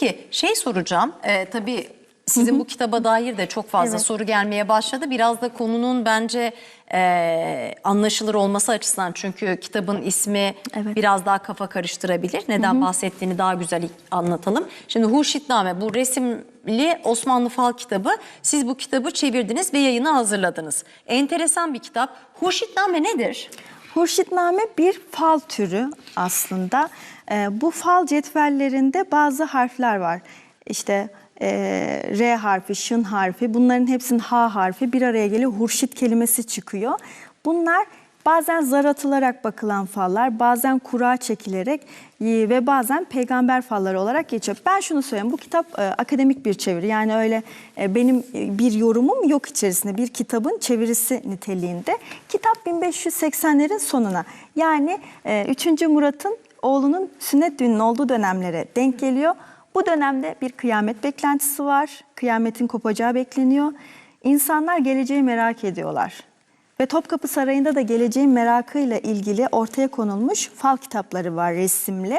Peki şey soracağım. Ee, tabii sizin bu kitaba dair de çok fazla Evet. soru gelmeye başladı. Biraz da konunun bence e, anlaşılır olması açısından. Çünkü kitabın ismi Evet. biraz daha kafa karıştırabilir. Neden bahsettiğini daha güzel anlatalım. Şimdi Hurşitname bu resimli Osmanlı Fal kitabı. Siz bu kitabı çevirdiniz ve yayına hazırladınız. Enteresan bir kitap. Hurşitname nedir? Hurşitname bir fal türü aslında. Ee, bu fal cetvellerinde bazı harfler var. İşte e, R harfi, şın harfi, bunların hepsinin H harfi bir araya geliyor. Hurşit kelimesi çıkıyor. Bunlar bazen zar atılarak bakılan fallar, bazen kura çekilerek e, ve bazen peygamber falları olarak geçiyor. Ben şunu söyleyeyim, bu kitap e, akademik bir çeviri. Yani öyle e, benim e, bir yorumum yok içerisinde. Bir kitabın çevirisi niteliğinde. Kitap 1580'lerin sonuna. Yani e, 3. Murat'ın oğlunun sünnet düğünün olduğu dönemlere denk geliyor. Bu dönemde bir kıyamet beklentisi var. Kıyametin kopacağı bekleniyor. İnsanlar geleceği merak ediyorlar. Ve Topkapı Sarayı'nda da geleceğin merakıyla ilgili ortaya konulmuş fal kitapları var resimli.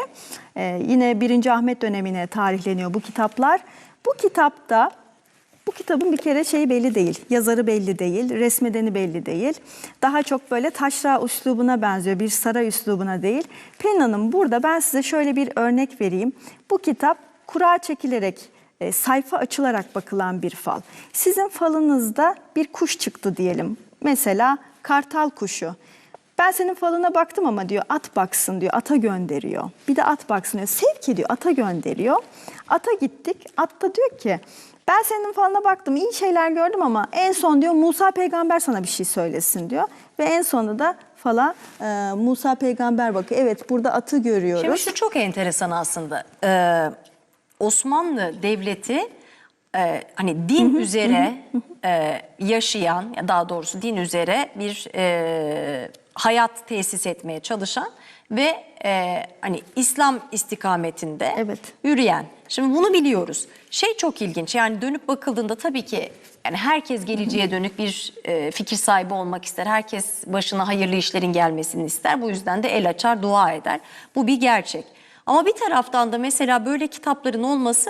Ee, yine 1. Ahmet dönemine tarihleniyor bu kitaplar. Bu kitapta bu kitabın bir kere şeyi belli değil, yazarı belli değil, resmedeni belli değil. Daha çok böyle taşra üslubuna benziyor, bir saray üslubuna değil. Pelin Hanım burada ben size şöyle bir örnek vereyim. Bu kitap kura çekilerek, e, sayfa açılarak bakılan bir fal. Sizin falınızda bir kuş çıktı diyelim. Mesela kartal kuşu. Ben senin falına baktım ama diyor at baksın diyor, ata gönderiyor. Bir de at baksın diyor, sevk ediyor, ata gönderiyor. Ata gittik, at da diyor ki ben senin falına baktım, iyi şeyler gördüm ama en son diyor Musa peygamber sana bir şey söylesin diyor. Ve en sonunda da fala e, Musa peygamber bakıyor. Evet burada atı görüyoruz. Şimdi şu çok enteresan aslında. Ee, Osmanlı Devleti e, hani din üzere e, yaşayan, ya daha doğrusu din üzere bir e, hayat tesis etmeye çalışan ve e, hani İslam istikametinde Evet. yürüyen. Şimdi bunu biliyoruz. Şey çok ilginç yani dönüp bakıldığında tabii ki yani herkes geleceğe dönük bir e, fikir sahibi olmak ister. Herkes başına hayırlı işlerin gelmesini ister. Bu yüzden de el açar, dua eder. Bu bir gerçek. Ama bir taraftan da mesela böyle kitapların olması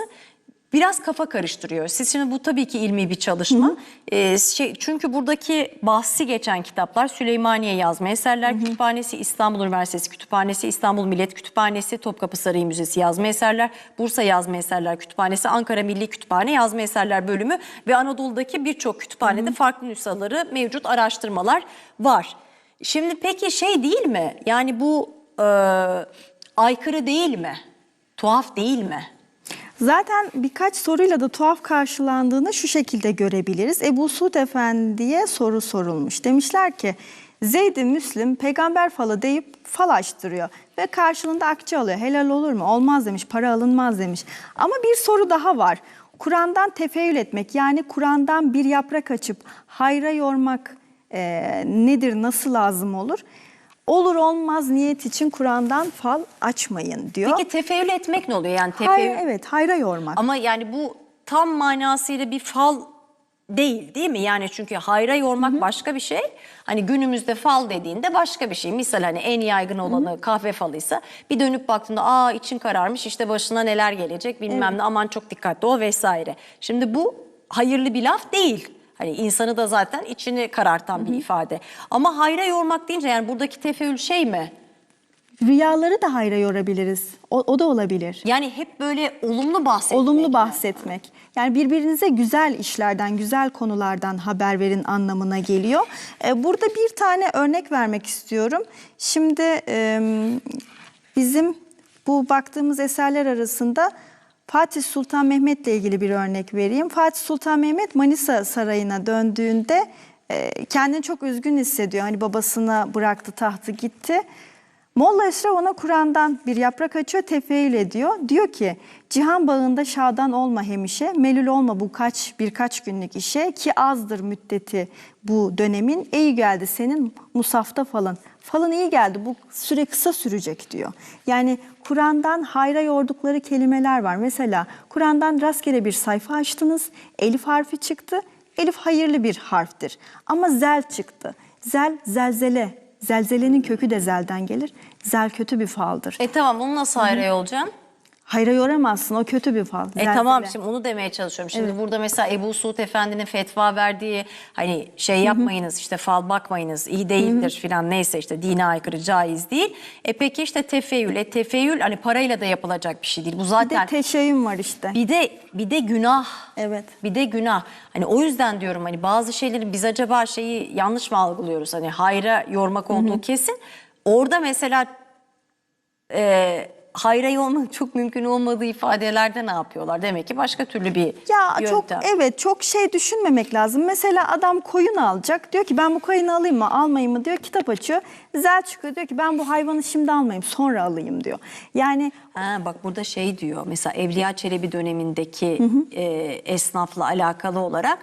biraz kafa karıştırıyor. Siz şimdi bu tabii ki ilmi bir çalışma. Ee, şey, çünkü buradaki bahsi geçen kitaplar Süleymaniye Yazma Eserler Kütüphanesi, İstanbul Üniversitesi Kütüphanesi, İstanbul Millet Kütüphanesi, Topkapı Sarayı Müzesi Yazma Eserler, Bursa Yazma Eserler Kütüphanesi, Ankara Milli Kütüphane Yazma Eserler Bölümü ve Anadolu'daki birçok kütüphanede farklı nüshaları mevcut araştırmalar var. Şimdi peki şey değil mi? Yani bu e, aykırı değil mi? Tuhaf değil mi? Zaten birkaç soruyla da tuhaf karşılandığını şu şekilde görebiliriz. Ebu Suud Efendi'ye soru sorulmuş. Demişler ki Zeyd-i Müslim peygamber falı deyip fal açtırıyor ve karşılığında akçe alıyor. Helal olur mu? Olmaz demiş, para alınmaz demiş. Ama bir soru daha var. Kur'an'dan tefeül etmek yani Kur'an'dan bir yaprak açıp hayra yormak e, nedir, nasıl lazım olur? Olur olmaz niyet için Kur'an'dan fal açmayın diyor. Peki tefeül etmek ne oluyor? Yani tefeül Hayır, evet hayra yormak. ama yani bu tam manasıyla bir fal değil değil mi? Yani çünkü hayra yormak başka bir şey. Hani günümüzde fal dediğinde başka bir şey. Misal hani en yaygın olanı kahve falıysa bir dönüp baktığında aa için kararmış işte başına neler gelecek bilmem ne aman çok dikkatli o vesaire. Şimdi bu hayırlı bir laf değil. Hani insanı da zaten içini karartan bir ifade. Ama hayra yormak deyince yani buradaki tefeül şey mi? Rüyaları da hayra yorabiliriz. O, o da olabilir. Yani hep böyle olumlu bahsetmek. Olumlu bahsetmek. Yani birbirinize güzel işlerden, güzel konulardan haber verin anlamına geliyor. Ee, Burada bir tane örnek vermek istiyorum. Şimdi e, bizim bu baktığımız eserler arasında Fatih Sultan Mehmet'le ilgili bir örnek vereyim. Fatih Sultan Mehmet Manisa Sarayı'na döndüğünde e, kendini çok üzgün hissediyor. Hani babasına bıraktı tahtı gitti. Molla Eşref ona Kur'an'dan bir yaprak açıyor, tefeül ediyor. Diyor ki, cihan bağında şadan olma hemişe, melül olma bu kaç birkaç günlük işe ki azdır müddeti bu dönemin. İyi geldi senin musafta falan. Falan iyi geldi bu süre kısa sürecek diyor. Yani Kur'an'dan hayra yordukları kelimeler var. Mesela Kur'an'dan rastgele bir sayfa açtınız, elif harfi çıktı. Elif hayırlı bir harftir. Ama zel çıktı. Zel, zelzele. Zelzelenin kökü de zelden gelir. Zel kötü bir faldır. E tamam onu nasıl hayra olacaksın? Hayra yoramazsın. O kötü bir fal. E zelzele. tamam şimdi onu demeye çalışıyorum. Şimdi burada mesela Ebu Suud Efendi'nin fetva verdiği hani şey yapmayınız işte fal bakmayınız iyi değildir filan neyse işte dine aykırı caiz değil. E peki işte tefeyyül. E tefeyyül hani parayla da yapılacak bir şey değil. Bu Bir de zaten teşeyyüm var işte. bir de bir de günah. Evet. Bir de günah. Hani o yüzden diyorum hani bazı şeyleri biz acaba şeyi yanlış mı algılıyoruz? Hani hayra yormak olduğu kesin. Orada mesela e, hayra yormak çok mümkün olmadığı ifadelerde ne yapıyorlar? Demek ki başka türlü bir Ya yöntem. çok evet çok şey düşünmemek lazım. Mesela adam koyun alacak. Diyor ki ben bu koyunu alayım mı almayayım mı diyor. Kitap açıyor. Zel çıkıyor diyor ki ben bu hayvanı şimdi almayayım sonra alayım diyor. Yani Ha, bak burada şey diyor mesela Evliya Çelebi dönemindeki e, esnafla alakalı olarak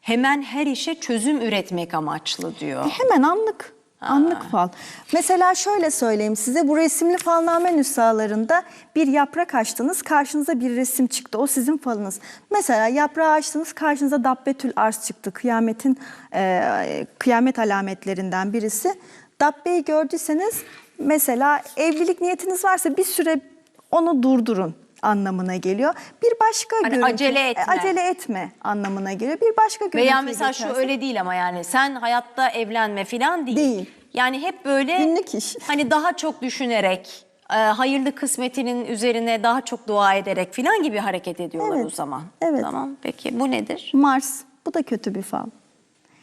hemen her işe çözüm üretmek amaçlı diyor. hemen anlık. Anlık fal. Mesela şöyle söyleyeyim size bu resimli falname nüshalarında bir yaprak açtınız karşınıza bir resim çıktı. O sizin falınız. Mesela yaprağı açtınız karşınıza Dabbetül Arz çıktı. Kıyametin e, kıyamet alametlerinden birisi. Dabbeyi gördüyseniz mesela evlilik niyetiniz varsa bir süre onu durdurun anlamına geliyor. Bir başka Hani görüntü- acele e, etme. acele etme anlamına geliyor. Bir başka görüntü Veya mesela şu öyle değil ama yani sen hayatta evlenme falan değil. Değil. Yani hep böyle Günlük iş. hani daha çok düşünerek e, hayırlı kısmetinin üzerine daha çok dua ederek falan gibi hareket ediyorlar Evet, o zaman. evet. Tamam peki bu nedir? Mars bu da kötü bir fal.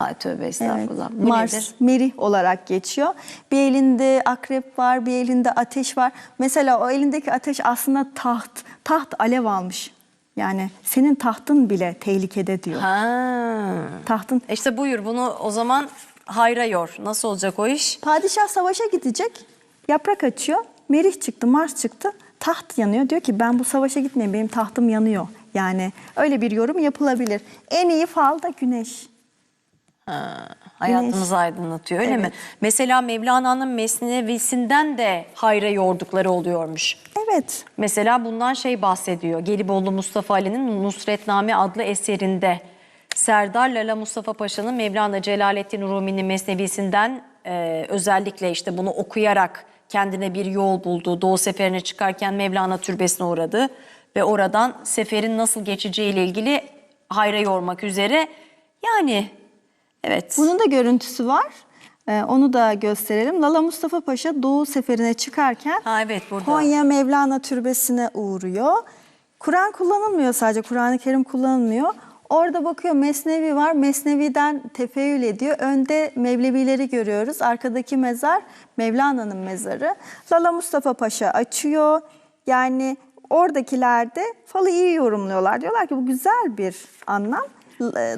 Ay tövbe Evet. estağfurullah. Bu Mars, nedir? Merih olarak geçiyor. Bir elinde akrep var, bir elinde ateş var. Mesela o elindeki ateş aslında taht. Taht alev almış. Yani senin tahtın bile tehlikede diyor. Ha. Tahtın. E İşte buyur bunu o zaman hayra yor. Nasıl olacak o iş? Padişah savaşa gidecek. Yaprak açıyor. Merih çıktı, Mars çıktı. Taht yanıyor. Diyor ki ben bu savaşa gitmeyeyim. Benim tahtım yanıyor. Yani öyle bir yorum yapılabilir. En iyi fal da güneş. Hayatımızı aydınlatıyor öyle mi? Evet. Mesela Mevlana'nın Mesnevisinden de hayra yordukları oluyormuş. Evet. Mesela bundan şey bahsediyor. Gelibolu Mustafa Ali'nin Nusretname adlı eserinde Serdar Lala Mustafa Paşa'nın Mevlana Celaleddin Rumi'nin Mesnevisinden e, özellikle işte bunu okuyarak kendine bir yol buldu. Doğu seferine çıkarken Mevlana türbesine uğradı ve oradan seferin nasıl geçeceğiyle ilgili hayra yormak üzere yani evet. Bunun da görüntüsü var. Ee, onu da gösterelim. Lala Mustafa Paşa Doğu seferine çıkarken Ha, evet, burada. Konya Mevlana Türbesi'ne uğruyor. Kur'an kullanılmıyor sadece, Kur'an-ı Kerim kullanılmıyor. Orada bakıyor Mesnevi var, Mesnevi'den tefeyyül ediyor. Önde Mevlevileri görüyoruz, arkadaki mezar Mevlana'nın mezarı. Lala Mustafa Paşa açıyor. Yani oradakiler de falı iyi yorumluyorlar. Diyorlar ki bu güzel bir anlam.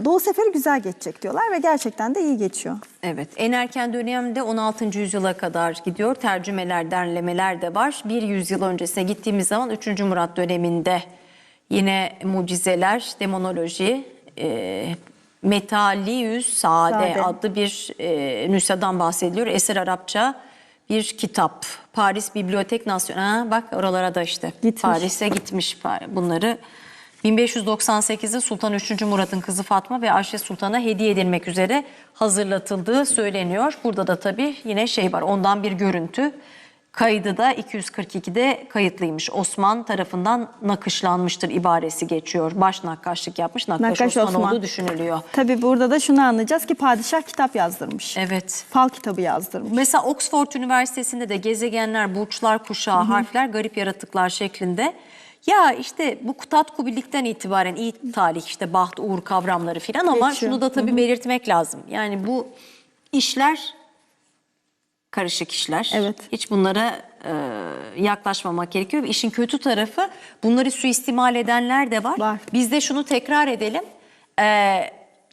Doğu Seferi güzel geçecek diyorlar ve gerçekten de iyi geçiyor. Evet, en erken dönemde 16. yüzyıla kadar gidiyor. Tercümeler, derlemeler de var. Bir yüzyıl öncesine gittiğimiz zaman 3. Murat döneminde yine mucizeler, demonoloji, e, Metalius Sade, Sade. adlı bir e, nüshadan bahsediliyor. Eser Arapça bir kitap. Paris Bibliotek Nasyonel. Ha, bak oralara da işte. Paris'e gitmiş bunları. 1598'de Sultan 3. Murat'ın kızı Fatma ve Ayşe Sultan'a hediye edilmek üzere hazırlatıldığı söyleniyor. Burada da tabii yine şey var ondan bir görüntü. Kaydı da 242'de kayıtlıymış. Osman tarafından nakışlanmıştır ibaresi geçiyor. Baş nakkaşlık yapmış. Nakkaş, Nakkaş Osman, Osman. olduğu düşünülüyor. Tabii burada da şunu anlayacağız ki padişah kitap yazdırmış. Evet. Fal kitabı yazdırmış. Mesela Oxford Üniversitesi'nde de gezegenler, burçlar, kuşağı, harfler, garip yaratıklar şeklinde. Ya işte bu Kutat Kubilik'ten itibaren iyi talih işte baht, uğur kavramları filan ama Geçiyor. şunu da tabii belirtmek lazım. Yani bu işler karışık işler. Evet. Hiç bunlara e, yaklaşmamak gerekiyor. İşin kötü tarafı bunları suistimal edenler de var. Var. Biz de şunu tekrar edelim. E,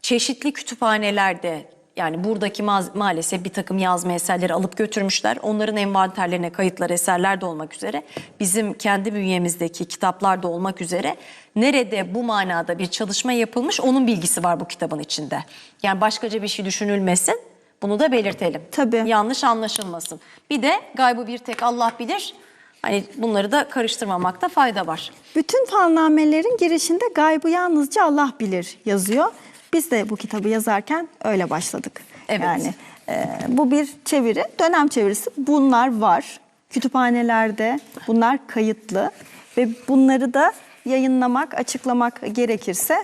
çeşitli kütüphanelerde yani buradaki maz- maalesef bir takım yazma eserleri alıp götürmüşler. Onların envanterlerine kayıtlar eserler de olmak üzere bizim kendi bünyemizdeki kitaplar da olmak üzere nerede bu manada bir çalışma yapılmış onun bilgisi var bu kitabın içinde. Yani başkaca bir şey düşünülmesin. Bunu da belirtelim. Tabii. Yanlış anlaşılmasın. Bir de gaybı bir tek Allah bilir. Hani bunları da karıştırmamakta fayda var. Bütün falnamelerin girişinde gaybı yalnızca Allah bilir yazıyor. Biz de bu kitabı yazarken öyle başladık. Evet. Yani e, bu bir çeviri, dönem çevirisi. Bunlar var. Kütüphanelerde bunlar kayıtlı. Ve bunları da yayınlamak, açıklamak gerekirse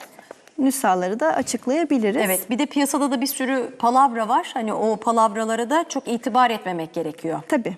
nüshaları da açıklayabiliriz. Evet bir de piyasada da bir sürü palavra var. Hani o palavralara da çok itibar etmemek gerekiyor. Tabii.